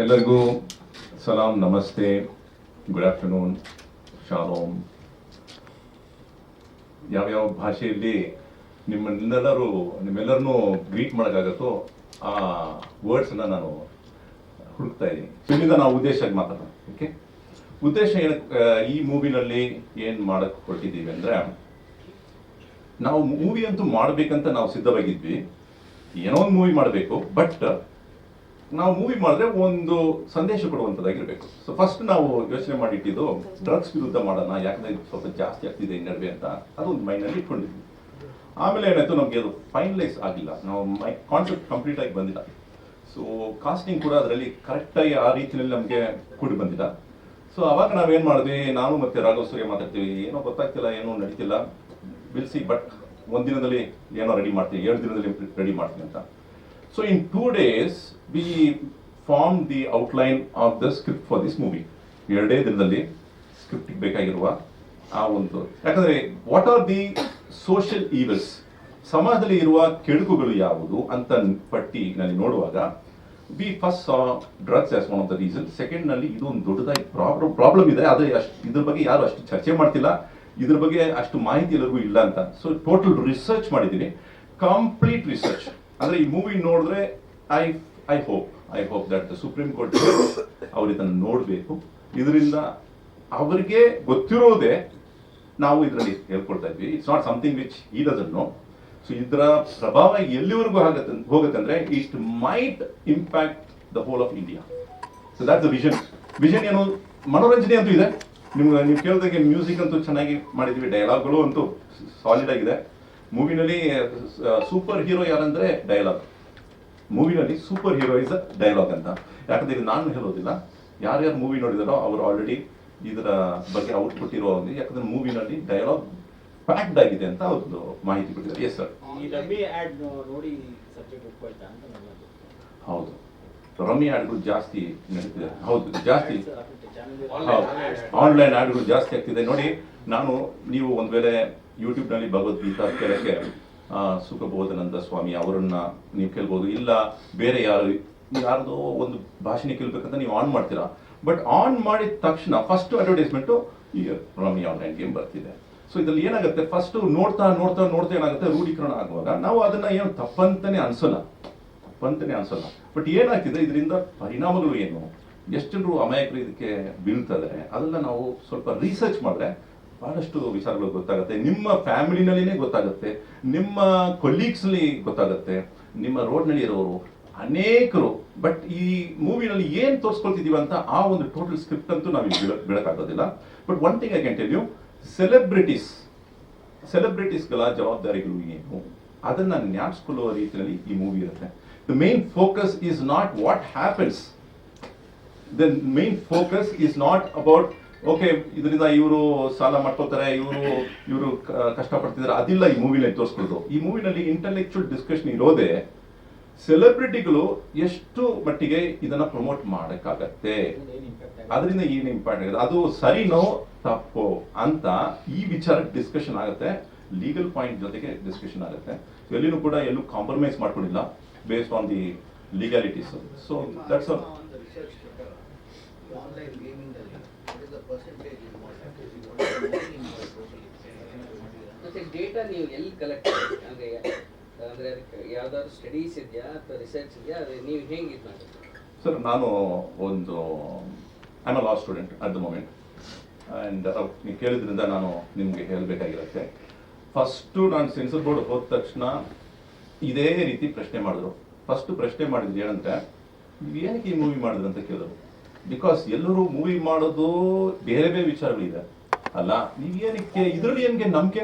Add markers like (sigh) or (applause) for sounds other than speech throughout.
ಎಲ್ಲರಿಗೂ ಸಲಾಂ, ನಮಸ್ತೆ, good afternoon, shalom. ಯಾವ್ಯಾವ ಭಾಷೆಯಲ್ಲಿ ನಿಮ್ಮನ್ನೆಲ್ಲರೂ ನಿಮ್ಮೆಲ್ಲರನ್ನೂ ಗ್ರೀಟ್ ಮಾಡೋಕ್ಕಾಗತ್ತೋ ಆ ವರ್ಡ್ಸನ್ನ ನಾನು ಹುಡುಕ್ತಾ ಇದ್ದೀನಿ. ಇಲ್ಲಿಂದ ನಾವು ಉದ್ದೇಶಕ್ಕೆ ಮಾತಾಡೋಣ ಓಕೆ ಉದ್ದೇಶ ಏನು ಈ ಮೂವಿನಲ್ಲಿ ಏನು ಮಾಡಕ್ ಕೊಟ್ಟಿದ್ದೀವಿ ಅಂದರೆ, ನಾವು ಮೂವಿ ಅಂತೂ ಮಾಡಬೇಕಂತ ನಾವು ಸಿದ್ಧವಾಗಿದ್ವಿ. ಏನೋ ಒಂದು ಮೂವಿ ಮಾಡಬೇಕು ಬಟ್ ನಾವು ಮೂವಿ ಮಾಡಿದ್ರೆ ಒಂದು ಸಂದೇಶ ಕೊಡುವಂಥದ್ದಾಗಿರಬೇಕು ಸೊ ಫಸ್ಟ್ ನಾವು ಯೋಚನೆ ಮಾಡಿಟ್ಟಿದ್ದು ಡ್ರಗ್ಸ್ ವಿರುದ್ಧ ಮಾಡೋಣ, ಯಾಕಂದ್ರೆ ಸ್ವಲ್ಪ ಜಾಸ್ತಿ ಆಗ್ತಿದೆ ಈ ನಡುವೆ ಅಂತ. ಅದೊಂದು ಮೈಂಡಲ್ಲಿ ಇಟ್ಕೊಂಡಿದ್ವಿ. ಆಮೇಲೆ ಏನಾಯ್ತು? ನಮಗೆ ಅದು ಫೈನಲೈಸ್ ಆಗಿಲ್ಲ. ನಾವು ಮೈ ಕಾನ್ಸೆಪ್ಟ್ ಕಂಪ್ಲೀಟ್ ಆಗಿ ಬಂದಿಲ್ಲ. ಸೊ ಕಾಸ್ಟಿಂಗ್ ಕೂಡ ಅದರಲ್ಲಿ ಕರೆಕ್ಟಾಗಿ ಆ ರೀತಿಯಲ್ಲಿ ನಮಗೆ ಕೂಡಿ ಬಂದಿಲ್ಲ. ಸೊ ಅವಾಗ ನಾವೇನು ಮಾಡಿದ್ವಿ? ನಾನು ಮತ್ತೆ ರಾಘವ್ ಸೂರ್ಯ ಮಾತಾಡ್ತೀವಿ. ಏನೋ ಗೊತ್ತಾಗ್ತಿಲ್ಲ, ಏನೋ ನಡೀತಿಲ್ಲ. ಬಿಲ್ಸಿ ಬಟ್ ಒಂದು ದಿನದಲ್ಲಿ ಏನೋ ರೆಡಿ ಮಾಡ್ತೀವಿ. ಎರಡು ದಿನದಲ್ಲಿ ರೆಡಿ ಮಾಡ್ತೀವಿ ಅಂತ. So in two days we formed the outline of the script for this movie ಎರಡೇ ದಿನದಲ್ಲಿ ಸ್ಕ್ರಿಪ್ಟಿಗೆ ಬೇಕಾಗಿರುವ ಆ ಒಂದು ಯಾಕಂದ್ರೆ what are the social evils ಸಮಾಜದಲ್ಲಿ ಇರುವ ಕೆಡುಕುಗಳು ಯಾವುದು ಅಂತ ಪಟ್ಟಿನಲ್ಲಿ ನೋಡುವಾಗ be first saw drugs as one of the reason ಸೆಕೆಂಡ್ನಲ್ಲಿ ಇದು ಒಂದು ದೊಡ್ಡದಾಗಿ ಪ್ರಾಬ್ಲಮ್ ಪ್ರಾಬ್ಲಮ್ ಇದೆ. ಅದೇ ಅಷ್ಟು ಇದ್ರ ಬಗ್ಗೆ ಯಾರು ಅಷ್ಟು ಚರ್ಚೆ ಮಾಡ್ತಿಲ್ಲ. ಇದ್ರ ಬಗ್ಗೆ ಅಷ್ಟು ಮಾಹಿತಿ ಎಲ್ಲರಿಗೂ ಇಲ್ಲ ಅಂತ. ಸೊ ಟೋಟಲ್ ರಿಸರ್ಚ್ ಮಾಡಿದ್ದೀನಿ. ಕಂಪ್ಲೀಟ್ ರಿಸರ್ಚ್ ಅಂದ್ರೆ ಈ ಮೂವಿ ನೋಡಿದ್ರೆ I I hope I hope that the Supreme Court ಅವ್ರು ಇದನ್ನು ನೋಡಬೇಕು. ಇದರಿಂದ ಅವರಿಗೆ ಗೊತ್ತಿರೋದೇ ನಾವು ಇದರಲ್ಲಿ ಹೇಳ್ಕೊಳ್ತಾ ಇದ್ವಿ. ಇಟ್ಸ್ ನಾಟ್ ಸಮಥಿಂಗ್ ವಿಚ್ ಈ ಡಸನ್ ನೋ ಸೊ ಇದರ ಪ್ರಭಾವ ಎಲ್ಲಿವರೆಗೂ ಆಗತ್ತೆ ಹೋಗುತ್ತಂದ್ರೆ it might impact the whole of India so the vision vision ಏನು? ಮನೋರಂಜನೆ ಅಂತೂ ಇದೆ. ನಿಮ್ಗೆ, ನೀವು ಕೇಳಿದಾಗೆ ಮ್ಯೂಸಿಕ್ ಅಂತೂ ಚೆನ್ನಾಗಿ ಮಾಡಿದ್ವಿ ಡೈಲಾಗ್ಗಳು ಅಂತೂ ಸಾಲಿಡ್ ಆಗಿದೆ. ಮೂವಿನಲ್ಲಿ ಸೂಪರ್ ಹೀರೋ ಯಾರಂದ್ರೆ ಡೈಲಾಗ್ ಮೂವಿನಲ್ಲಿ ಸೂಪರ್ ಹೀರೋ ಇಸ್ ಡೈಲಾಗ್ ಅಂತ. ಯಾಕಂದ್ರೆ ಇದು ನಾನು ಹೇಳೋದಿಲ್ಲ ಯಾರ್ಯಾರು ಮೂವಿ ನೋಡಿದಾರೋ ಅವರು ಆಲ್ರೆಡಿ ಇದರ ಬಗ್ಗೆ ಔಟ್ ಕೊಟ್ಟಿರೋ ಒಂದು ಯಾಕಂದ್ರೆ ಮೂವಿನಲ್ಲಿ ಡೈಲಾಗ್ ಪ್ಯಾಕ್ಡ್ ಆಗಿದೆ ಅಂತ ಅವ್ರದ್ದು ಮಾಹಿತಿ ಕೊಟ್ಟಿದ್ದಾರೆ. ಎಸ್ ಸರ್ ಹೌದು. ರಮ್ಮಿ ಆಡ್ಗಳು ಜಾಸ್ತಿ ನಡೀತಿದೆ. ಹೌದು ಜಾಸ್ತಿ. ಆನ್ಲೈನ್ ಆಡ್ಗಳು ಜಾಸ್ತಿ ಆಗ್ತಿದೆ. ನೋಡಿ ನಾನು ನೀವು ಒಂದ್ ವೇಳೆ ಯೂಟ್ಯೂಬ್ನಲ್ಲಿ ಭಗವದ್ಗೀತಾ ಆ, ಸುಖಬೋಧನಂದ ಸ್ವಾಮಿ ಅವರನ್ನ ನೀವು ಕೇಳ್ಬೋದು. ಇಲ್ಲ ಬೇರೆ ಯಾರು ಯಾರ್ದೋ ಒಂದು ಭಾಷಣ ಕೇಳ್ಬೇಕಂತ ನೀವು ಆನ್ ಮಾಡ್ತೀರಾ? ಬಟ್ ಆನ್ ಮಾಡಿದ ತಕ್ಷಣ ಫಸ್ಟ್ ಅಡ್ವರ್ಟೈಸ್ಮೆಂಟು ಈ ಆನ್ಲೈನ್ ಗೇಮ್ ಬರ್ತಿದೆ. ಸೊ ಇದ್ರಲ್ಲಿ ಏನಾಗುತ್ತೆ? ಫಸ್ಟ್ ನೋಡ್ತಾ ನೋಡ್ತಾ ನೋಡ್ತಾ ಏನಾಗುತ್ತೆ? ರೂಢೀಕರಣ ಆಗುವಾಗ ನಾವು ಅದನ್ನ ಏನು ತಪ್ಪಂತಾನೆ ಅನ್ಸಲ್ಲ. ತಪ್ಪಂತಾನೆ ಅನ್ಸಲ್ಲ. ಬಟ್ ಏನಾಗ್ತಿದೆ? ಇದರಿಂದ ಪರಿಣಾಮಗಳು ಏನು? ಎಷ್ಟು ಅಮಾಯಕರು ಇದಕ್ಕೆ ಬೀಳ್ತಾ ಇದಾರೆ. ಅದೆಲ್ಲ ನಾವು ಸ್ವಲ್ಪ ರಿಸರ್ಚ್ ಮಾಡಿದ್ರೆ ಬಹಳಷ್ಟು ವಿಚಾರಗಳು ಗೊತ್ತಾಗುತ್ತೆ. ನಿಮ್ಮ ಫ್ಯಾಮಿಲಿನಲ್ಲಿನೇ ಗೊತ್ತಾಗುತ್ತೆ. ನಿಮ್ಮ ಕೊಲೀಗ್ಸ್ಲಿ ಗೊತ್ತಾಗುತ್ತೆ. ನಿಮ್ಮ ರೋಡ್ನಲ್ಲಿ ಇರೋರು ಅನೇಕರು. ಬಟ್ ಈ ಮೂವಿನಲ್ಲಿ ಏನು ತೋರಿಸ್ಕೊಳ್ತಿದೀವಿ ಅಂತ ಆ ಒಂದು ಟೋಟಲ್ ಸ್ಕ್ರಿಪ್ಟ್ ಅಂತೂ ನಾವು ಇಲ್ಲಿ ಬಿಡಕ್ ಬಿಡಕ್ಕಾಗೋದಿಲ್ಲ. But one thing I can you celebrities ಸೆಲೆಬ್ರಿಟೀಸ್ಗಳ ಜವಾಬ್ದಾರಿಗಳು ಏನು? ಅದನ್ನ ಜ್ಞಾಪಿಸ್ಕೊಳ್ಳುವ ರೀತಿಯಲ್ಲಿ ಈ ಮೂವಿ ಇರುತ್ತೆ. The main focus is not what happens the main focus is not about okay ಇದರಿಂದ ಇವರು ಸಾಲ ಮಾಡ್ಕೋತಾರೆ ಇವರು ಇವರು ಕಷ್ಟಪಡ್ತಿದ್ದಾರೆ. ಅದಿಲ್ಲ ಈ ಮೂವಿನಲ್ಲಿ ತೋರಿಸ್ಕೊಳ್ಳೋದು ಈ ಮೂವಿನಲ್ಲಿ ಇಂಟೆಲೆಕ್ಚುಯಲ್ ಡಿಸ್ಕಷನ್ ಇರೋದೇ ಸೆಲೆಬ್ರಿಟಿಗಳು ಎಷ್ಟು ಮಟ್ಟಿಗೆ ಇದನ್ನ ಪ್ರಮೋಟ್ ಮಾಡಕ್ಕಾಗತ್ತೆ? ಅದರಿಂದ ಏನು ಇಂಪ್ಯಾಕ್ಟ್ ಆಗುತ್ತೆ ಅದು ಸರಿನೋ ತಪ್ಪೋ ಅಂತ ಈ ವಿಚಾರ ಡಿಸ್ಕಷನ್ ಆಗುತ್ತೆ. ಲೀಗಲ್ ಪಾಯಿಂಟ್ ಜೊತೆಗೆ ಡಿಸ್ಕಷನ್ ಆಗುತ್ತೆ. ಎಲ್ಲಿನೂ ಕೂಡ ಎಲ್ಲೂ ಕಾಂಪ್ರಮೈಸ್ ಮಾಡ್ಕೊಂಡಿಲ್ಲ based on the legalities so that's all percentage ಮತ್ತೆ ಡೇಟಾ ನೀವು ಎಲ್ಲಿ ಕಲೆಕ್ಟ್ ಅಂದ್ರೆ ಅಂದ್ರೆ ಅದಕ್ಕೆ ಯಾವ್ದಾದ್ರು ಸ್ಟಡೀಸ್ ಇದೆಯಾ ಅಥವಾ ರಿಸರ್ಚ್ ಇದೆಯಾ? ಅದು ನೀವು ಹೆಂಗೆ ಇದು ಸರ್ ನಾನು ಒಂದು I'm a law student at the moment and ನೀವು ಕೇಳಿದ್ರಿಂದ ನಾನು ನಿಮಗೆ ಹೇಳಬೇಕಾಗಿರುತ್ತೆ. ಫಸ್ಟು ನಾನು ಸೆನ್ಸರ್ ಬೋರ್ಡ್ ಹೋದ ತಕ್ಷಣ ಇದೇ ರೀತಿ ಪ್ರಶ್ನೆ ಮಾಡಿದ್ರು. ಫಸ್ಟ್ ಪ್ರಶ್ನೆ ಮಾಡಿದ್ರು ಏನಂದ್ರೆ, ನೀವು ಏನಕ್ಕೆ ಈ ಮೂವಿ ಮಾಡಿದ್ರು ಅಂತ ಕೇಳಿದ್ರು? ಬಿಕಾಸ್ ಎಲ್ಲರೂ ಮೂವಿ ಮಾಡೋದು ಬೇರೆ ಬೇರೆ ವಿಚಾರಗಳಿದೆ. ಅಲ್ಲ ನೀವು ಏನಕ್ಕೆ ಇದರಲ್ಲಿ ಏನ್ಗೆ ನಂಬಿಕೆ?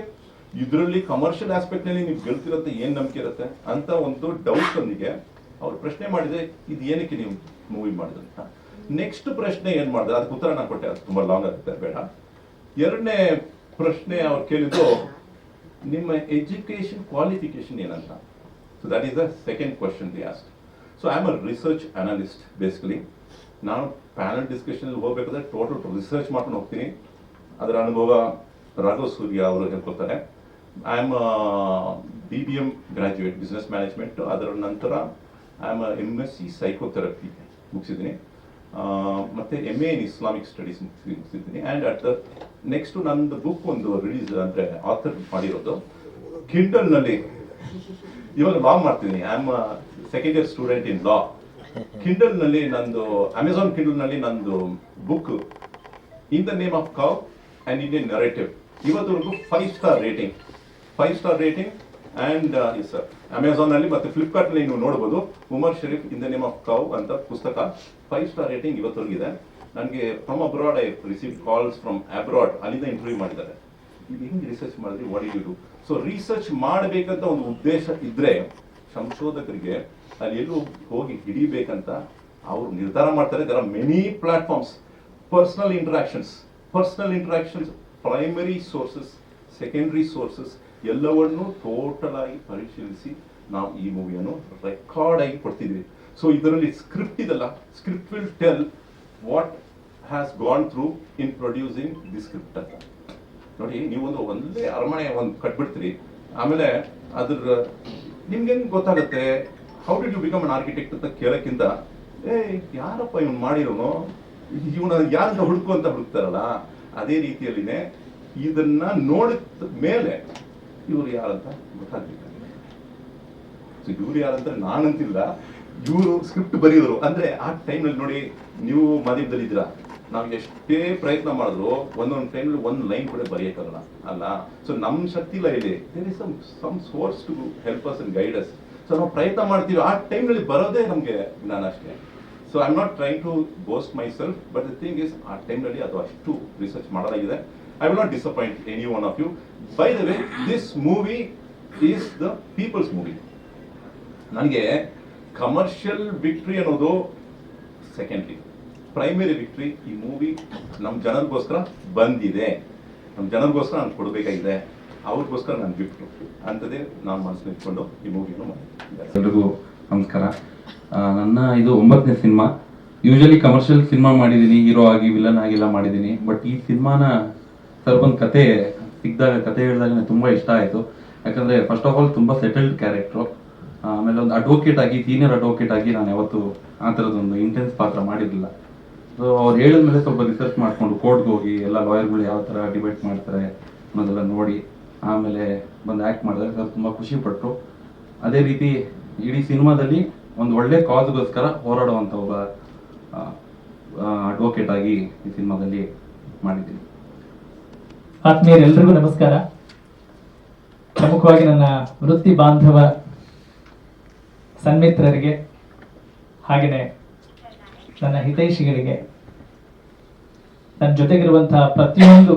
ಇದರಲ್ಲಿ ಕಮರ್ಷಿಯಲ್ ಆಸ್ಪೆಕ್ಟ್ನಲ್ಲಿ ನೀವು ಗೆಲ್ತಿರತ್ತೆ ಏನು ನಂಬಿಕೆ ಇರುತ್ತೆ? ಅಂತ ಒಂದು ಡೌಟ್ ಒಂದಿಗೆ ಅವ್ರು ಪ್ರಶ್ನೆ ಮಾಡಿದೆ ಇದು ಏನಕ್ಕೆ ನೀವು ಮೂವಿ ಮಾಡಿದ್ರು ಅಂತ. ನೆಕ್ಸ್ಟ್ ಪ್ರಶ್ನೆ ಏನ್ ಮಾಡಿದೆ ಅದಕ್ಕೆ ಉತ್ತರ ನಾನು ಕೊಟ್ಟೆ, ಅದು ತುಂಬಾ ಲಾಂಗ್ ಆಗುತ್ತೆ, ಬೇಡ. ಎರಡನೇ ಪ್ರಶ್ನೆ ಅವ್ರು ಕೇಳಿದ್ದು, ನಿಮ್ಮ ಎಜುಕೇಶನ್ ಕ್ವಾಲಿಫಿಕೇಶನ್ ಏನಂತ? So that is the second question the asked so I am a research analyst basically ನಾನು ಪ್ಯಾನಲ್ ಡಿಸ್ಕಷನ್ ಹೋಗ್ಬೇಕಾದ್ರೆ ಟೋಟಲ್ ರಿಸರ್ಚ್ ಮಾಡ್ಕೊಂಡು ಹೋಗ್ತೀನಿ. ಅದರ ಅನುಭವ ರಾಘವ್ ಸೂರ್ಯ ಅವರು ಹೇಳ್ಕೊಳ್ತಾರೆ I am B B M graduate business management ಅದರ ನಂತರ I am M S C psychotherapy ಮುಗಿಸಿದ್ದೀನಿ. ಮತ್ತು M A in Islamic studies ಮುಗಿಸಿದ್ದೀನಿ. And at the next ನಂದು ಬುಕ್ ಒಂದು ರಿಲೀಸ್ ಅಂದರೆ ಆಥರ್ ಮಾಡಿರೋದು. ಕಿಂಡಲ್ನಲ್ಲಿ ಇವಾಗ ಲಾ ಮಾಡ್ತೀನಿ. I am second year student in law (laughs) ಕಿಂಡಲ್ನಲ್ಲಿ ನಂದು ಅಮೆಝಾನ್ ಕಿಂಡಲ್ನಲ್ಲಿ ನಂದು book in the name of cow and Indian narrative ಇವತ್ತವರೆಗೂ five star rating five star rating yes sir ಮತ್ತೆ ಮತ್ತು ಫ್ಲಿಪ್ಕಾರ್ಟ್ನಲ್ಲಿ ನೀವು ನೋಡ್ಬೋದು. Umar Sharief in the name of cow ಅಂತ ಪುಸ್ತಕ. ಫೈವ್ ಸ್ಟಾರ್ ರೇಟಿಂಗ್ ಇವತ್ತವರೆಗಿದೆ ನನಗೆ from abroad I receive calls from abroad ಅಲ್ಲಿಂದ ಇಂಟರ್ವ್ಯೂ ಮಾಡಿದ್ದಾರೆ. ಇದು ಹೆಂಗೆ ರಿಸರ್ಚ್ ಮಾಡಿದ್ರಿ? What you do so research ಮಾಡಬೇಕಂತ ಒಂದು ಉದ್ದೇಶ ಇದ್ರೆ ಸಂಶೋಧಕರಿಗೆ ಅಲ್ಲಿ ಎಲ್ಲೂ ಹೋಗಿ ಹಿಡಿಬೇಕಂತ ಅವರು ನಿರ್ಧಾರ ಮಾಡ್ತಾರೆ. There are many platforms personal interactions personal interactions primary sources secondary sources ಎಲ್ಲವನ್ನೂ ಟೋಟಲ್ ಆಗಿ ಪರಿಶೀಲಿಸಿ ನಾವು ಈ ಮೂವಿಯನ್ನು ರೆಕಾರ್ಡ್ ಆಗಿ ಕೊಡ್ತಿದ್ವಿ. ಸೊ ಇದರಲ್ಲಿ ಸ್ಕ್ರಿಪ್ಟ್ ಇದಲ್ಲ. Script will tell what has gone through in producing the script ಅಂತ. ನೋಡಿ ನೀವು ಒಂದು ಒಂದೇ ಅರಮನೆ ಒಂದು ಕಟ್ಬಿಡ್ತೀರಿ. ಆಮೇಲೆ ಅದ್ರ ನಿಮ್ಗೆ ಗೊತ್ತಾಗುತ್ತೆ? How did you become an architect ಅಂತ ಕೇಳಕ್ಕಿಂತ ಏ ಯಾರಪ್ಪ ಇವ್ನು ಮಾಡಿರೋನು? ಇವನ ಯಾರಂತ ಹುಡುಕು ಅಂತ ಹುಡುಕ್ತಾರಲ್ಲ? ಅದೇ ರೀತಿಯಲ್ಲಿನೆ ಇದನ್ನ ನೋಡಿದ ಮೇಲೆ ಇವ್ರು ಯಾರಂತ ಗೊತ್ತಾಗ್ಬೇಕು ಸೊ ಇವ್ರು ಯಾರಂತ ನಾನಂತಿಲ್ಲ. ಇವರು ಸ್ಕ್ರಿಪ್ಟ್ ಬರೆಯೋರು. ಅಂದ್ರೆ ಆ ಟೈಮ್ನಲ್ಲಿ ನೋಡಿ, ನೀವು ಮಾಧ್ಯಮದಲ್ಲಿ ಇದ್ದೀರಾ ನಾವು ಎಷ್ಟೇ ಪ್ರಯತ್ನ ಮಾಡಿದ್ರು ಒಂದೊಂದು ಟೈಮ್ ಒಂದು ಲೈನ್ ಕೂಡ ಬರೆಯೋಕ್ಕಾಗಲ್ಲ. ಅಲ್ಲ? ಸೊ ನಮ್ಮ ಶಕ್ತಿ ಇಲ್ಲ ಇಲ್ಲಿ. There is some some source to help us and guide us so ನಾವು ಪ್ರಯತ್ನ ಮಾಡ್ತೀವಿ. ಆ ಟೈಮ್ನಲ್ಲಿ ಬರೋದೇ ನಮಗೆ ಜ್ಞಾನ ಅಷ್ಟೇ. So I am not trying to boast myself but the thing is ಆ ಟೈಮ್ನಲ್ಲಿ ಅದು ಅಷ್ಟು ರಿಸರ್ಚ್ ಮಾಡಲಾಗಿದೆ. I will not disappoint any one of you by the way this movie is the people's movie ನನಗೆ ಕಮರ್ಷಿಯಲ್ ವಿಕ್ಟ್ರಿ ಅನ್ನೋದು secondary primary victory ಈ movie ನಮ್ಮ ಜನರಿಗೋಸ್ಕರ ಬಂದಿದೆ. ನಮ್ಮ ಜನರಿಗೋಸ್ಕರ ನಾನು ಕೊಡಬೇಕಾಗಿದೆ. ಅವ್ರಿಗೋಸ್ಕರ ನಾನು ಗಿಫ್ಟ್ ಅಂತದೇ ನಾನು ಮನಸ್ಸು ಇಟ್ಕೊಂಡು ಈ ಮೂವಿಯನ್ನು ಮಾಡಿದ್ದೆ ಎಲ್ರಿಗೂ ನಮಸ್ಕಾರ. ನನ್ನ ಇದು ಒಂಬತ್ತನೇ ಸಿನಿಮಾ. ಯೂಶಲಿ ಕಮರ್ಷಿಯಲ್ ಸಿನಿಮಾ ಮಾಡಿದ್ದೀನಿ ಹೀರೋ ಆಗಿ ವಿಲನ್ ಆಗಿಲ್ಲ ಮಾಡಿದ್ದೀನಿ ಬಟ್ ಈ ಸಿನಿಮಾನ ಸ್ವಲ್ಪ ಒಂದು ಕತೆ ಸಿಕ್ಕಿದಾಗ, ಕತೆ ಹೇಳಿದಾಗ ನನಗೆ ತುಂಬ ಇಷ್ಟ ಆಯಿತು. ಯಾಕಂದರೆ ಫಸ್ಟ್ ಆಫ್ ಆಲ್ ತುಂಬ ಸೆಟಲ್ಡ್ ಕ್ಯಾರೆಕ್ಟ್ರು ಆಮೇಲೆ ಒಂದು ಅಡ್ವೊಕೇಟ್ ಆಗಿ ಸೀನಿಯರ್ ಅಡ್ವೊಕೇಟ್ ಆಗಿ ನಾನು ಯಾವತ್ತು ಆ ಥರದೊಂದು ಇಂಟೆನ್ಸ್ ಪಾತ್ರ ಮಾಡಿರಲಿಲ್ಲ. ಸೊ ಅವ್ರು ಹೇಳಿದ ಮೇಲೆ ಸ್ವಲ್ಪ ರಿಸರ್ಚ್ ಮಾಡಿಕೊಂಡು ಕೋರ್ಟ್ಗೆ ಹೋಗಿ ಎಲ್ಲ ಲಾಯರ್ಗಳು ಯಾವ ಥರ ಡಿಬೇಟ್ ಮಾಡ್ತಾರೆ ಅನ್ನೋದೆಲ್ಲ ನೋಡಿ, ಆಮೇಲೆ ಬಂದು ಆ್ಯಕ್ಟ್ ಮಾಡಿದಾಗ ಸರ್ ತುಂಬ ಖುಷಿಪಟ್ಟರು ಅದೇ ರೀತಿ ಇಡೀ ಸಿನಿಮಾದಲ್ಲಿ ಒಂದು ಒಳ್ಳೆ ಕಾಸ್ಗೋಸ್ಕರ ಹೋರಾಡುವಂಥ ಒಬ್ಬ ಅಡ್ವೊಕೇಟ್ ಆಗಿ ಈ ಸಿನಿಮಾದಲ್ಲಿ ಮಾಡಿದ್ದೀನಿ. ಆತ್ಮೀಯರೆಲ್ಲರಿಗೂ ನಮಸ್ಕಾರ. ಪ್ರಮುಖವಾಗಿ ನನ್ನ ವೃತ್ತಿ ಬಾಂಧವ ಸನ್ಮಿತ್ರರಿಗೆ ಹಾಗೆಯೇ ನನ್ನ ಹಿತೈಷಿಗಳಿಗೆ. ನನ್ನ ಜೊತೆಗಿರುವಂತಹ ಪ್ರತಿಯೊಂದು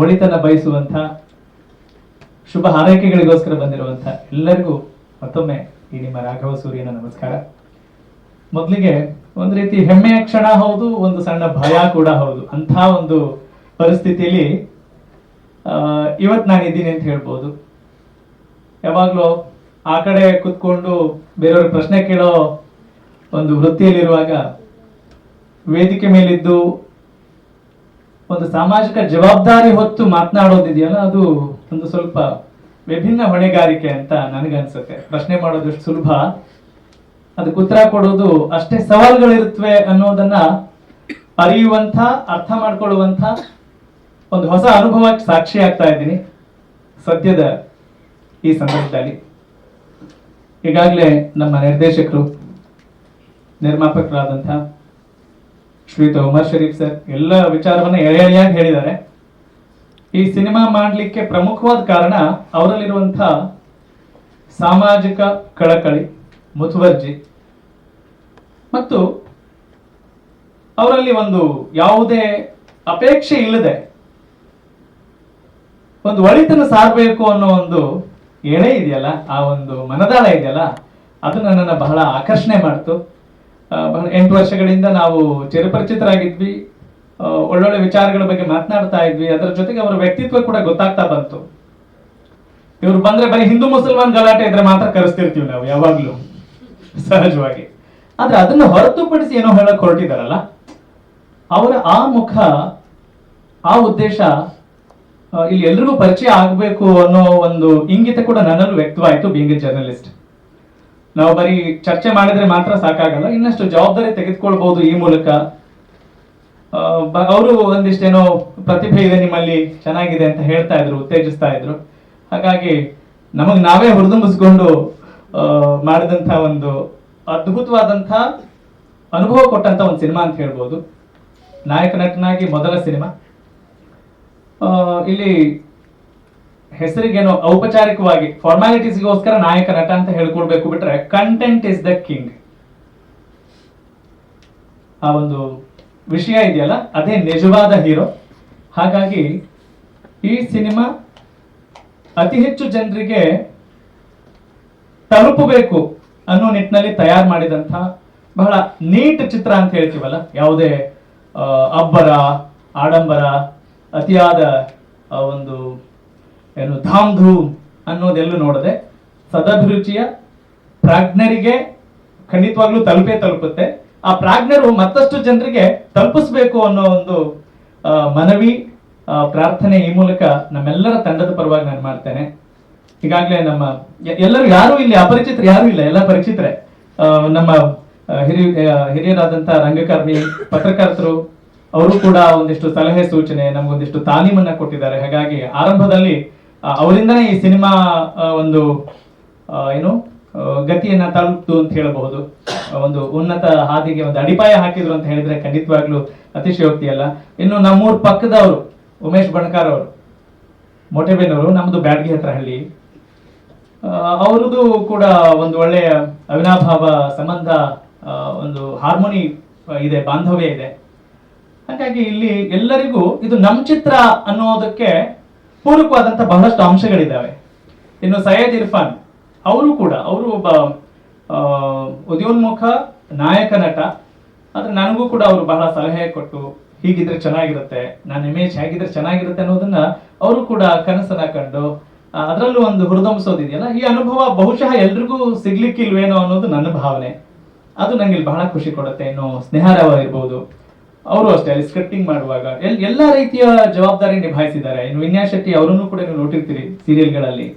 ಒಳಿತನ ಬಯಸುವಂಥ, ಶುಭ ಹಾರೈಕೆಗಳಿಗೋಸ್ಕರ ಬಂದಿರುವಂಥ ಎಲ್ಲರಿಗೂ ಮತ್ತೊಮ್ಮೆ ಈ ನಿಮ್ಮ ರಾಘವ ಸೂರ್ಯನ ನಮಸ್ಕಾರ. ಮೊದಲಿಗೆ ಒಂದು ರೀತಿ ಹೆಮ್ಮೆಯ ಕ್ಷಣ ಹೌದು, ಒಂದು ಸಣ್ಣ ಭಯ ಕೂಡ ಹೌದು. ಅಂಥ ಒಂದು ಪರಿಸ್ಥಿತಿಯಲ್ಲಿ ಇವತ್ತು ನಾನು ಇದ್ದೀನಿ ಅಂತ ಹೇಳ್ಬೋದು. ಯಾವಾಗಲೂ ಆ ಕಡೆ ಕುತ್ಕೊಂಡು ಬೇರೆಯವ್ರ ಪ್ರಶ್ನೆ ಕೇಳೋ ಒಂದು ವೃತ್ತಿಯಲ್ಲಿರುವಾಗ ವೇದಿಕೆ ಮೇಲಿದ್ದು ಒಂದು ಸಾಮಾಜಿಕ ಜವಾಬ್ದಾರಿ ಹೊತ್ತು ಮಾತನಾಡೋದಿದೆಯಲ್ಲ, ಅದು ಒಂದು ಸ್ವಲ್ಪ ವಿಭಿನ್ನ ಹೊಣೆಗಾರಿಕೆ ಅಂತ ನನಗನ್ಸುತ್ತೆ. ಪ್ರಶ್ನೆ ಮಾಡೋದಷ್ಟು ಸುಲಭ. ಅದಕ್ಕೆ ಉತ್ತರ ಕೊಡೋದು, ಅಷ್ಟೇ ಸವಾಲುಗಳಿರುತ್ತವೆ ಅನ್ನೋದನ್ನ ಅರಿಯುವಂಥ, ಅರ್ಥ ಮಾಡ್ಕೊಳ್ಳುವಂಥ ಒಂದು ಹೊಸ ಅನುಭವಕ್ಕೆ ಸಾಕ್ಷಿ ಆಗ್ತಾ ಇದ್ದೀನಿ ಸದ್ಯದ ಈ ಸಂದರ್ಭದಲ್ಲಿ. ಈಗಾಗಲೇ ನಮ್ಮ ನಿರ್ದೇಶಕರು ನಿರ್ಮಾಪಕರಾದಂಥ ಶ್ರೀತ ಉಮರ್ ಶರೀಫ್ ಸರ್, ಎಲ್ಲ ವಿಚಾರವನ್ನ ಎಳೆ ಎಳೆಯಾಗಿ ಹೇಳಿದ್ದಾರೆ. ಈ ಸಿನಿಮಾ ಮಾಡಲಿಕ್ಕೆ ಪ್ರಮುಖವಾದ ಕಾರಣ ಅವರಲ್ಲಿರುವಂಥ ಸಾಮಾಜಿಕ ಕಳಕಳಿ, ಮುತುವರ್ಜಿ ಮತ್ತು ಅವರಲ್ಲಿ ಒಂದು ಯಾವುದೇ ಅಪೇಕ್ಷೆ ಇಲ್ಲದೆ ಒಂದು ಒಳಿತನ ಸಾರಬೇಕು ಅನ್ನೋ ಒಂದು ಎಳೆ ಇದೆಯಲ್ಲ, ಆ ಒಂದು ಮನದಾಳ ಇದೆಯಲ್ಲ, ಅದು ನನ್ನನ್ನು ಬಹಳ ಆಕರ್ಷಣೆ ಮಾಡ್ತು. ಎಂಟು ವರ್ಷಗಳಿಂದ ನಾವು ಚಿರಪರಿಚಿತರಾಗಿದ್ವಿ. ಒಳ್ಳೊಳ್ಳೆ ವಿಚಾರಗಳ ಬಗ್ಗೆ ಮಾತನಾಡ್ತಾ ಇದ್ವಿ. ಅದರ ಜೊತೆಗೆ ಅವರ ವ್ಯಕ್ತಿತ್ವ ಕೂಡ ಗೊತ್ತಾಗ್ತಾ ಬಂತು. ಇವ್ರು ಬಂದ್ರೆ ಬರೀ ಹಿಂದೂ ಮುಸಲ್ಮಾನ್ ಗಲಾಟೆ ಇದ್ರೆ ಮಾತ್ರ ಕರೆಸ್ತಿರ್ತೀವಿ ನಾವು, ಯಾವಾಗ್ಲೂ. ಸಹಜವಾಗಿ. ಆದ್ರೆ ಅದನ್ನ ಹೊರತುಪಡಿಸಿ ಏನೋ ಹೇಳಕ್ ಹೊರಟಿದಾರಲ್ಲ? ಅವರ ಆ ಮುಖ, ಆ ಉದ್ದೇಶ ಇಲ್ಲಿ ಎಲ್ರಿಗೂ ಪರಿಚಯ ಆಗಬೇಕು ಅನ್ನೋ ಒಂದು ಇಂಗಿತ ಕೂಡ ನನ್ನಲ್ಲೂ ವ್ಯಕ್ತವಾಯಿತು ಬೀಂಗ್ ಜರ್ನಲಿಸ್ಟ್ ನಾವು ಬರೀ ಚರ್ಚೆ ಮಾಡಿದ್ರೆ ಮಾತ್ರ ಸಾಕಾಗಲ್ಲ, ಇನ್ನಷ್ಟು ಜವಾಬ್ದಾರಿ ತೆಗೆದುಕೊಳ್ಬಹುದು ಈ ಮೂಲಕ. ಅವರು ಒಂದಿಷ್ಟೇನೋ ಪ್ರತಿಭೆ ಇದೆ ನಿಮ್ಮಲ್ಲಿ, ಚೆನ್ನಾಗಿದೆ ಅಂತ ಹೇಳ್ತಾ ಇದ್ರು, ಉತ್ತೇಜಿಸ್ತಾ ಇದ್ರು. ಹಾಗಾಗಿ ನಮಗ್ ನಾವೇ ಹುರಿದುಂಬಿಸ್ಕೊಂಡು ಮಾಡಿದಂಥ ಒಂದು ಅದ್ಭುತವಾದಂಥ ಅನುಭವ ಕೊಟ್ಟಂತ ಒಂದು ಸಿನಿಮಾ ಅಂತ ಹೇಳ್ಬೋದು. ನಾಯಕ ನಟನಾಗಿ ಮೊದಲ ಸಿನಿಮಾ. ಇಲ್ಲಿ ಹೆಸರಿಗೇನೋ ಔಪಚಾರಿಕವಾಗಿ ಫಾರ್ಮಾಲಿಟೀಸ್ಗೋಸ್ಕರ ನಾಯಕ ನಟ ಅಂತ ಹೇಳ್ಕೊಡ್ಬೇಕು ಬಿಟ್ರೆ ಕಂಟೆಂಟ್ ಇಸ್ ದ ಕಿಂಗ್ ಆ ಒಂದು ವಿಷಯ ಇದೆಯಲ್ಲ, ಅದೇ ನಿಜವಾದ ಹೀರೋ. ಹಾಗಾಗಿ ಈ ಸಿನಿಮಾ ಅತಿ ಹೆಚ್ಚು ಜನರಿಗೆ ತಲುಪಬೇಕು ಅನ್ನೋ ನಿಟ್ಟಿನಲ್ಲಿ ತಯಾರು ಮಾಡಿದಂಥ ಬಹಳ ನೀಟ್ ಚಿತ್ರ ಅಂತ ಹೇಳ್ತೀವಲ್ಲ, ಯಾವುದೇ ಅಬ್ಬರ, ಆಡಂಬರ, ಅತಿಯಾದ ಒಂದು ಏನು ಧಾಮ್ ಧೂಮ್ ಅನ್ನೋದೆಲ್ಲೂ ನೋಡದೆ ಸದಭಿರುಚಿಯ ಪ್ರಾಜ್ಞರಿಗೆ ಖಂಡಿತವಾಗ್ಲೂ ತಲುಪೇ ತಲುಪುತ್ತೆ. ಆ ಪ್ರಾಜ್ಞರು ಮತ್ತಷ್ಟು ಜನರಿಗೆ ತಲುಪಿಸ್ಬೇಕು ಅನ್ನೋ ಒಂದು ಮನವಿ ಪ್ರಾರ್ಥನೆ ಈ ಮೂಲಕ ನಮ್ಮೆಲ್ಲರ ತಂಡದ ಪರವಾಗಿ ನಾನು ಮಾಡ್ತೇನೆ. ಈಗಾಗಲೇ ನಮ್ಮ ಎಲ್ಲರೂ ಯಾರು ಇಲ್ಲಿ ಅಪರಿಚಿತರು ಯಾರು ಇಲ್ಲ, ಎಲ್ಲ ಪರಿಚಿತರೆ. ನಮ್ಮ ಹಿರಿಯ ಹಿರಿಯರಾದಂತಹ ರಂಗಕರ್ಮಿ, ಪತ್ರಕರ್ತರು, ಅವರು ಕೂಡ ಒಂದಿಷ್ಟು ಸಲಹೆ ಸೂಚನೆ, ನಮಗೊಂದಿಷ್ಟು ತಾಲೀಮನ್ನ ಕೊಟ್ಟಿದ್ದಾರೆ. ಹಾಗಾಗಿ ಆರಂಭದಲ್ಲಿ ಅವರಿಂದನೇ ಈ ಸಿನಿಮಾ ಒಂದು ಏನು ಗತಿಯನ್ನ ತಲುಪ್ತು ಅಂತ ಹೇಳಬಹುದು. ಒಂದು ಉನ್ನತ ಹಾದಿಗೆ ಒಂದು ಅಡಿಪಾಯ ಹಾಕಿದ್ರು ಅಂತ ಹೇಳಿದ್ರೆ ಖಂಡಿತವಾಗ್ಲೂ ಅತಿಶಯೋಕ್ತಿ ಅಲ್ಲ. ಇನ್ನು ನಮ್ಮೂರ್ ಪಕ್ಕದವರು, ಉಮೇಶ್ ಬಣಕಾರ್ ಅವರು ಮೋಟೆಬೇನವರು ನಮ್ದು ಬ್ಯಾಡ್ಗಿ ಹತ್ರ ಹಳ್ಳಿ ಅವರದು ಕೂಡ ಒಂದು ಒಳ್ಳೆಯ ಅವಿನಾಭಾವ ಸಂಬಂಧ ಒಂದು ಹಾರ್ಮೋನಿ ಇದೆ, ಬಾಂಧವ್ಯ ಇದೆ. ಹಾಗಾಗಿ ಇಲ್ಲಿ ಎಲ್ಲರಿಗೂ ಇದು ನಮ್ಮ ಚಿತ್ರ ಅನ್ನೋದಕ್ಕೆ ಪೂರಕವಾದಂತ ಬಹಳಷ್ಟು ಅಂಶಗಳಿದ್ದಾವೆ. ಇನ್ನು ಸಯ್ಯದ್ ಇರ್ಫಾನ್, ಅವರು ಕೂಡ, ಅವರು ಒಬ್ಬ ಉದಯೋನ್ಮುಖ ನಾಯಕ ನಟ. ಆದ್ರೆ ನನಗೂ ಕೂಡ ಅವರು ಬಹಳ ಸಲಹೆ ಕೊಟ್ಟು ಹೀಗಿದ್ರೆ ಚೆನ್ನಾಗಿರುತ್ತೆ, ನನ್ನ ಇಮೇಜ್ ಹೇಗಿದ್ರೆ ಚೆನ್ನಾಗಿರುತ್ತೆ ಅನ್ನೋದನ್ನ ಅವರು ಕೂಡ ಕನಸನ್ನ ಕಂಡು ಅದರಲ್ಲೂ ಒಂದು ಹುರಿದಂಬಿಸೋದಿದೆಯಲ್ಲ, ಈ ಅನುಭವ ಬಹುಶಃ ಎಲ್ರಿಗೂ ಸಿಗ್ಲಿಕ್ಕಿಲ್ವೇನೋ ಅನ್ನೋದು ನನ್ನ ಭಾವನೆ. ಅದು ನನಗೆ ಬಹಳ ಖುಷಿ ಕೊಡುತ್ತೆ, ಇನ್ನು ಸ್ನೇಹಾರವ ಇರ್ಬೋದು ಅವರು ಅಷ್ಟೇ ಸ್ಕ್ರಿಪ್ಟಿಂಗ್ ಮಾಡುವಾಗ. ಎಲ್, ಎಲ್ಲ ರೀತಿಯ ಜವಾಬ್ದಾರಿ ನಿಭಾಯಿಸಿದ್ದಾರೆ. ಇನ್ನು ವಿನ್ಯಾಸ್ ಶೆಟ್ಟಿ ಅವರನ್ನು ಕೂಡ ನೀವು ನೋಡಿರ್ತೀರಿ ಸೀರಿಯಲ್ಗಳಲ್ಲಿ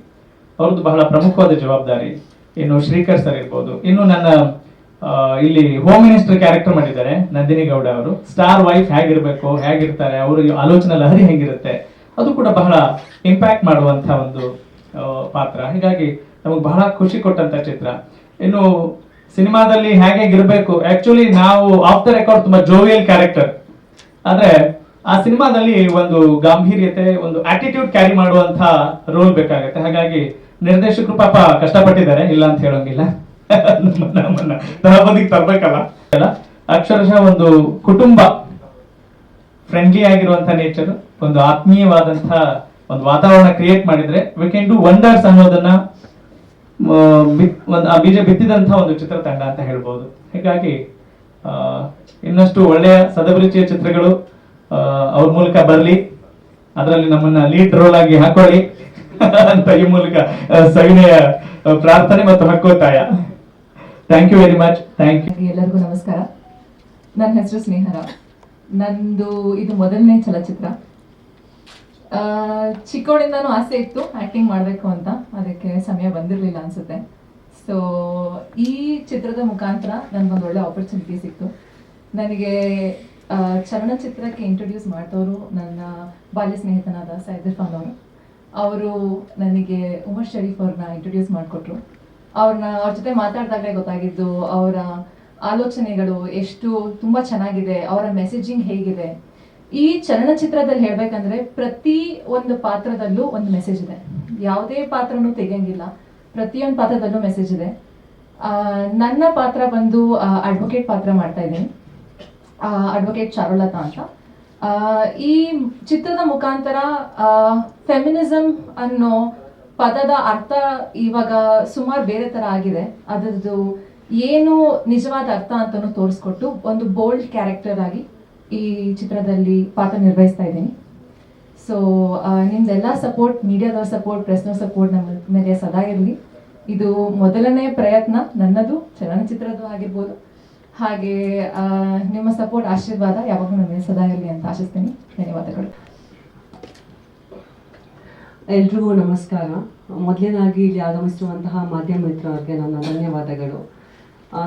ಅವ್ರದ್ದು ಬಹಳ ಪ್ರಮುಖವಾದ ಜವಾಬ್ದಾರಿ. ಇನ್ನು ಶ್ರೀಕರ್ ಸರ್ ಇರ್ಬೋದು. ಇನ್ನು ನನ್ನ ಇಲ್ಲಿ ಹೋಮ್ ಮಿನಿಸ್ಟರ್ ಕ್ಯಾರೆಕ್ಟರ್ ಮಾಡಿದ್ದಾರೆ, ನಂದಿನಿ ಗೌಡ ಅವರು. ಸ್ಟಾರ್ ವೈಫ್ ಹೇಗಿರ್ಬೇಕು, ಹೇಗಿರ್ತಾರೆ, ಅವರು ಆಲೋಚನಾ ಲಹರಿ ಹೇಗಿರುತ್ತೆ, ಅದು ಕೂಡ ಬಹಳ ಇಂಪ್ಯಾಕ್ಟ್ ಮಾಡುವಂತ ಒಂದು ಪಾತ್ರ. ಹೀಗಾಗಿ ನಮಗೆ ಬಹಳ ಖುಷಿ ಕೊಟ್ಟಂತ ಚಿತ್ರ. ಇನ್ನು ಸಿನಿಮಾದಲ್ಲಿ ಹೇಗೆ ಇರಬೇಕು ಆಕ್ಚುಲಿ ನಾವು ಆಫ್ ದ ರೆಕಾರ್ಡ್ ತುಂಬಾ ಜೋವಿಯಲ್ ಕ್ಯಾರೆಕ್ಟರ್ ಆದ್ರೆ ಆ ಸಿನಿಮಾದಲ್ಲಿ ಒಂದು ಗಾಂಭೀರ್ಯತೆ, ಒಂದು ಆಟಿಟ್ಯೂಡ್ ಕ್ಯಾರಿ ಮಾಡುವಂತ ರೋಲ್ ಬೇಕಾಗುತ್ತೆ. ಹಾಗಾಗಿ ನಿರ್ದೇಶಕರು ಪಾಪ ಕಷ್ಟಪಟ್ಟಿದ್ದಾರೆ. ಇಲ್ಲ ಅಂತ ಹೇಳೋಂಗಿಲ್ಲ. ನಮ್ಮನ್ನ ತರ್ಬೇಕಲ್ಲ? ಅಕ್ಷರಶಃ ಒಂದು ಕುಟುಂಬ ಫ್ರೆಂಡ್ಲಿ ಆಗಿರುವಂತ ನೇಚರ್ ಒಂದು ಆತ್ಮೀಯವಾದಂತ ಒಂದು ವಾತಾವರಣ ಕ್ರಿಯೇಟ್ ಮಾಡಿದ್ರೆ ವಿ ಕ್ಯಾನ್ ಡೂ ವಂಡರ್ಸ್ ಅನ್ನೋದನ್ನ ಒಂದು, ಆ ಬೀಜ ಬಿತ್ತಿದಂಥ ಒಂದು ಚಿತ್ರತಂಡ ಅಂತ ಹೇಳ್ಬೋದು. ಹೀಗಾಗಿ ಇನ್ನಷ್ಟು ಒಳ್ಳೆಯ ಸದಭಿರುಚಿಯ ಚಿತ್ರಗಳು ಅವ್ರ ಮೂಲಕ ಬರಲಿ. ಅದರಲ್ಲಿ ನಮ್ಮನ್ನ ಲೀಡ್ ರೋಲ್ ಆಗಿ ಹಾಕೊಳ್ಳಿ. (laughs) ಅಂತ ಈ ಮೂಲಕ ಸವಿನಯ ಪ್ರಾರ್ಥನೆ ಮತ್ತು ಹಕ್ಕೋತ್ತಾಯ. Thank you very much thank you ಎಲ್ಲರಿಗೂ ನಮಸ್ಕಾರ. ನನ್ನ ಹೆಸರು ಸ್ನೇಹರ ನಂದು ಇದು ಮೊದಲನೇ ಚಲಚಿತ್ರ ಚಿಕ್ಕವಳಿಂದಾನು ಆಸೆ ಇತ್ತು ಆಕ್ಟಿಂಗ್ ಮಾಡಬೇಕು ಅಂತ. ಅದಕ್ಕೆ ಸಮಯ ಬಂದಿರಲಿಲ್ಲ ಅನ್ಸುತ್ತೆ. ಸೊ ಈ ಚಿತ್ರದ ಮುಖಾಂತರ ನನಗೊಂದು ಒಳ್ಳೆ ಆಪರ್ಚುನಿಟಿ ಸಿಕ್ತು. ನನಗೆ ಚಲನಚಿತ್ರಕ್ಕೆ ಇಂಟ್ರೊಡ್ಯೂಸ್ ಮಾಡಿದವರು ನನ್ನ ಬಾಲ್ಯ ಸ್ನೇಹಿತನಾದ ಸೈದ್ ಅವರು. ಅವರು ನನಗೆ ಉಮರ್ ಶರೀಫ್ ಅವ್ರನ್ನ ಇಂಟ್ರೊಡ್ಯೂಸ್ ಮಾಡಿಕೊಟ್ರು. ಅವ್ರನ್ನ ಅವ್ರ ಜೊತೆ ಮಾತಾಡಿದಾಗಲೇ ಗೊತ್ತಾಗಿದ್ದು, ಅವರ ಆಲೋಚನೆಗಳು ಎಷ್ಟು ತುಂಬ ಚೆನ್ನಾಗಿದೆ, ಅವರ ಮೆಸೇಜಿಂಗ್ ಹೇಗಿದೆ. ಈ ಚಲನಚಿತ್ರದಲ್ಲಿ ಹೇಳ್ಬೇಕಂದ್ರೆ ಪ್ರತಿ ಒಂದು ಪಾತ್ರದಲ್ಲೂ ಒಂದು ಮೆಸೇಜ್ ಇದೆ. ಯಾವುದೇ ಪಾತ್ರನೂ ತೆಗಿಯಂಗಿಲ್ಲ. ಪ್ರತಿಯೊಂದು ಪಾತ್ರದಲ್ಲೂ ಮೆಸೇಜ್ ಇದೆ. ನನ್ನ ಪಾತ್ರ ಬಂದು ಅಡ್ವೊಕೇಟ್ ಪಾತ್ರ ಮಾಡ್ತಾ ಇದ್ದೀನಿ. ಅಡ್ವೊಕೇಟ್ ಚಾರುಲತಾ ಅಂತ. ಈ ಚಿತ್ರದ ಮುಖಾಂತರ ಫೆಮಿನಿಸಮ್ ಅನ್ನೋ ಪದದ ಅರ್ಥ ಇವಾಗ ಸುಮಾರು ಬೇರೆ ತರ ಆಗಿದೆ. ಅದರದ್ದು ಏನು ನಿಜವಾದ ಅರ್ಥ ಅಂತಲೂ ತೋರಿಸ್ಕೊಟ್ಟು ಒಂದು ಬೋಲ್ಡ್ ಕ್ಯಾರೆಕ್ಟರ್ ಆಗಿ ಈ ಚಿತ್ರದಲ್ಲಿ ಪಾತ್ರ ನಿರ್ವಹಿಸ್ತಾ ಇದ್ದೀನಿ. ಸೊ ನಿಮ್ದೆಲ್ಲ ಸಪೋರ್ಟ್ ಮೀಡಿಯಾದವ್ರ ಸಪೋರ್ಟ್ ಪ್ರೆಸ್ನವ್ರ ಸಪೋರ್ಟ್ ನಮ್ಮ ಮೇಲೆ ಸದಾ ಇರಲಿ. ಇದು ಮೊದಲನೇ ಪ್ರಯತ್ನ, ನನ್ನದು, ಚಲನಚಿತ್ರದ್ದು ಆಗಿರ್ಬೋದು. ಹಾಗೆ ನಿಮ್ಮ ಸಪೋರ್ಟ್ ಆಶೀರ್ವಾದ ಯಾವಾಗಲೂ ನಮಗೆ ಸದಾ ಇರಲಿ ಅಂತ ಆಶಿಸ್ತೀನಿ. ಧನ್ಯವಾದಗಳು. ಎಲ್ರಿಗೂ ನಮಸ್ಕಾರ. ಮೊದಲನೇದಾಗಿ ಇಲ್ಲಿ ಆಗಮಿಸಿರುವಂತಹ ಮಾಧ್ಯಮ ಮಿತ್ರರಿಗೆ ನನ್ನ ಧನ್ಯವಾದಗಳು.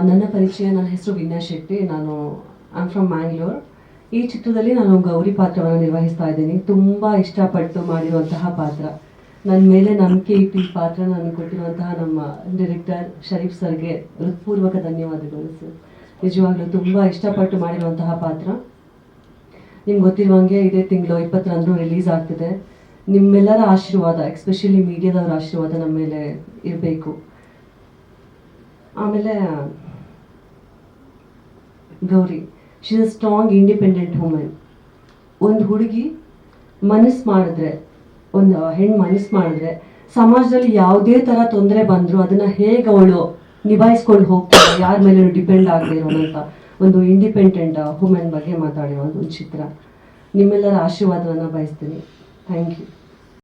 ನನ್ನ ಪರಿಚಯ, ನನ್ನ ಹೆಸರು ವಿನ್ಯಾ ಶೆಟ್ಟಿ. ನಾನು ಐ ಆಮ್ ಫ್ರಮ್ ಮ್ಯಾಂಗ್ಳೂರ್ ಈ ಚಿತ್ರದಲ್ಲಿ ನಾನು ಗೌರಿ ಪಾತ್ರವನ್ನು ನಿರ್ವಹಿಸ್ತಾ ಇದ್ದೀನಿ. ತುಂಬ ಇಷ್ಟಪಟ್ಟು ಮಾಡಿರುವಂತಹ ಪಾತ್ರ. ನನ್ನ ಮೇಲೆ ನಂಬಿಕೆ ಇಟ್ಟು ಈ ಪಾತ್ರ ನಾನು ಕೊಟ್ಟಿರುವಂತಹ ನಮ್ಮ ಡೈರೆಕ್ಟರ್ ಶರೀಫ್ ಸರ್ಗೆ ಹೃತ್ಪೂರ್ವಕ ಧನ್ಯವಾದಗಳು ಸರ್. ನಿಜವಾಗ್ಲೂ ತುಂಬ ಇಷ್ಟಪಟ್ಟು ಮಾಡಿರುವಂತಹ ಪಾತ್ರ. ನಿಮ್ಗೆ ಗೊತ್ತಿರುವಂಗೆ ಇದೇ ತಿಂಗಳು ಇಪ್ಪತ್ತರಂದು ರಿಲೀಸ್ ಆಗ್ತಿದೆ. ನಿಮ್ಮೆಲ್ಲರ ಆಶೀರ್ವಾದ ಎಕ್ಸ್ಪೆಷಲಿ ಮೀಡಿಯಾದವರ ಆಶೀರ್ವಾದ ನಮ್ಮ ಮೇಲೆ ಇರಬೇಕು. ಆಮೇಲೆ Gauri she a strong independent women ಒಂದು ಹುಡುಗಿ ಮನಸ್ಸು ಮಾಡಿದ್ರೆ, ಒಂದು ಹೆಣ್ಣು ಮನಸ್ಸು ಮಾಡಿದ್ರೆ, ಸಮಾಜದಲ್ಲಿ ಯಾವುದೇ ಥರ ತೊಂದರೆ ಬಂದರೂ ಅದನ್ನು ಹೇಗೆ ಅವಳು ನಿಭಾಯಿಸ್ಕೊಂಡು ಹೋಗ್ತಾಳೆ, ಯಾರ ಮೇಲೆ ಡಿಪೆಂಡ್ ಆಗದೆ ಇರೋದಂತ ಒಂದು ಇಂಡಿಪೆಂಡೆಂಟ್ ವುಮೆನ್ ಬಗ್ಗೆ ಮಾತಾಡಿರೋ ಒಂದು ಚಿತ್ರ. ನಿಮ್ಮೆಲ್ಲರ ಆಶೀರ್ವಾದವನ್ನು ಬಯಸ್ತೀನಿ. Thank you